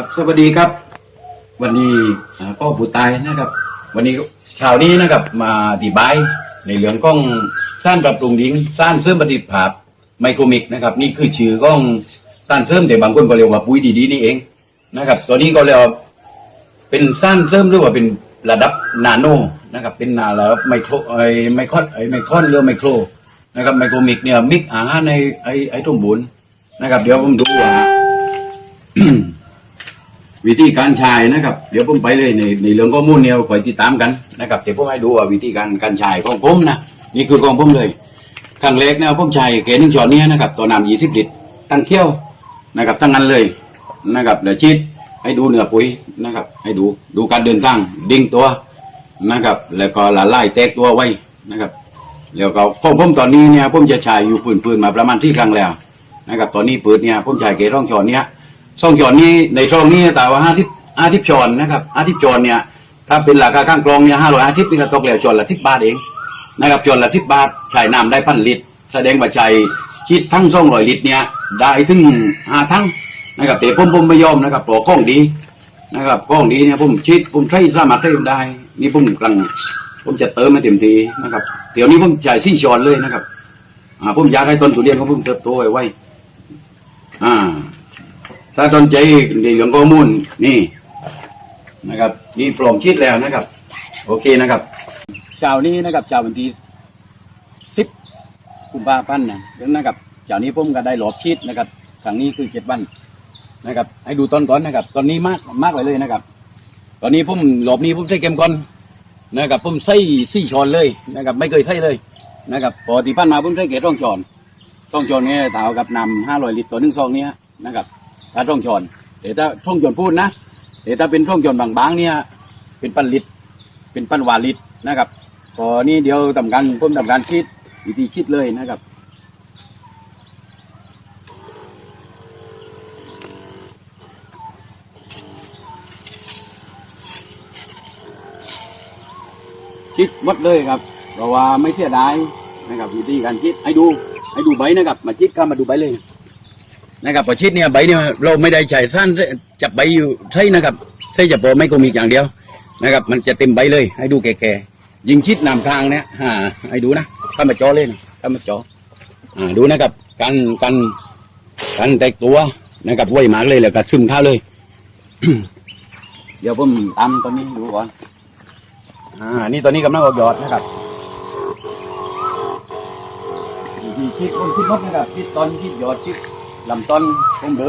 ครับสวัสดีครับ วันนี้พ่อผู้ตายนะครับ วันนี้ช้านี้นะครับมาอธิบายในเรื่องของสร้างปรับปรุงดิงสร้างเสริมประสิทธิภาพไมโครมิกนะครับ นี่คือชื่อของสร้างเสริมแต่บางคนก็เรียกว่าปุ๋ยดีๆนี่เองนะครับ ตัวนี้ก็เรียกว่าเป็นสร้างเสริมหรือว่าเป็นระดับนาโนนะครับ เป็นนาระดับไมโครไอไมโครไอไมโครหรือไมโครนะครับไมโครมิกเนี่ยมิกอาหารในไอไอทุ่มบุญนะครับ เดี๋ยวผมดูว่า วิธีการใช้นะครับ เดี๋ยวผมไปเลยในในเรื่องข้อมูลเนี่ยคอยติดตามกันนะครับเดี๋ยวผมให้ดูว่าวิธีการการใช้ของผมนะนี่คือของผมเลยครั้งแรกเนี่ยผมใช้เกณฑ์หนึ่งช้อนนี้นะครับตัวน้ำยี่สิบลิตรตั้งเที่ยวนะครับทั้งนั้นเลยนะครับเดี๋ยวชีดให้ดูเนื้อปุ๋ยนะครับ ให้ดูดูการเดินทางดิ่งตัวนะครับ แล้วก็ละลายแตกตัวไว้นะครับแล้วก็ของผมตอนนี้เนี่ยผมจะใช้อยู่ปืนๆมาประมาณที่ครั้งแล้วนะครับ ตอนนี้ปืนเนี่ยผมใช้เกณฑ์ร่องช้อนเนี้ย ช่องจอนนี้ในช่องนี้แต่ว่าห้าทิพห้าทิพจอนนะครับห้าทิพจอนเนี่ยถ้าเป็นราคาข้างกรองเนี่ยห้าร้อยห้าทิพนี่ก็ตกแล้วจอนละสิบบาทเองนะครับจอนละสิบบาทใช้น้ำได้พันลิตร แสดงว่าใช้คิดทั้งช่องร้อยลิตรเนี่ยได้ถึงห้าทั้งนะครับแต่ผมผมไม่ยอมนะครับปลอกข้องดีนะครับข้องดีเนี่ยผมคิดผมใช้สามารถใช้ได้นี่ผมกำลังผมจะเติมมาเต็มทีนะครับเดี๋ยวนี้ผมใช้สี่ชอนเลยนะครับ อ่าผมอยากให้ต้นทุเรียนของผมเติบโตไวไวอ่า ถ้าสนใจในเรื่องข้อมูลนี่นะครับนี่ปลอมชิดแล้วนะครับ โอเคนะครับเช้านี้นะครับเช้าวันที่สิบกุมภาพันธ์นะแล้วนะครับเช้านี้ผมก็ได้หลอบชิดนะครับครั้งนี้คือเจ็ดวันนะครับ ให้ดูตอนก่อนนะครับ ตอนนี้มากมากไปเลยนะครับ ตอนนี้ผมหลบนี้ผมใส่เกมก่อนนะครับผมใส่สี่ช้อนเลยนะครับ ไม่เคยใส่เลยนะครับปกติพันมาผมใส่เกล็ดร่องช้อนร่องช้อนเนี่ยเท่ากับนำห้าร้อยลิตรต่อหนึ่งซองเนี้ยนะครับ ถ้าช่องจอนแต่ถ้าช่องจอนพูดนะแต่ถ้าเป็นช่องจอนบางๆเนี่ยเป็นปันลิตเป็นปันวาลิตนะครับพอนี่เดี๋ยวทำการผมทำการชิดวิธีชิดเลยนะครับชิดหมดเลยครับ เพราะว่าไม่เสียดายนะครับวิธีการชิดให้ดูให้ดูใบนะครับ มาชิดก็มาดูใบเลย นะครับพอชิดเนี่ยใบเนี่ยเราไม่ได้ใช้สั้นจับใบอยู่ใช่นะครับใช่จะพอไม่คงมีอย่างเดียวนะครับ มันจะเต็มใบเลย ให้ดูแก่ๆยิงชิดนำทางเนี่ยอ่าให้ดูนะถ้ามาจ่อเลยนะถ้ามาจออ่าดูนะครับการการการแตกตัวนะครับไวมากเลยแล้วก็ซึมเข้าเลย เดี๋ยวผมตามตอนนี้ดูก่อนอ่า นี่ตอนนี้กำลังออกยอดนะครับวิธีชิดผมชิดหมดนะครับชิดตอนชิดยอดชิด ลำต้นผมเดิ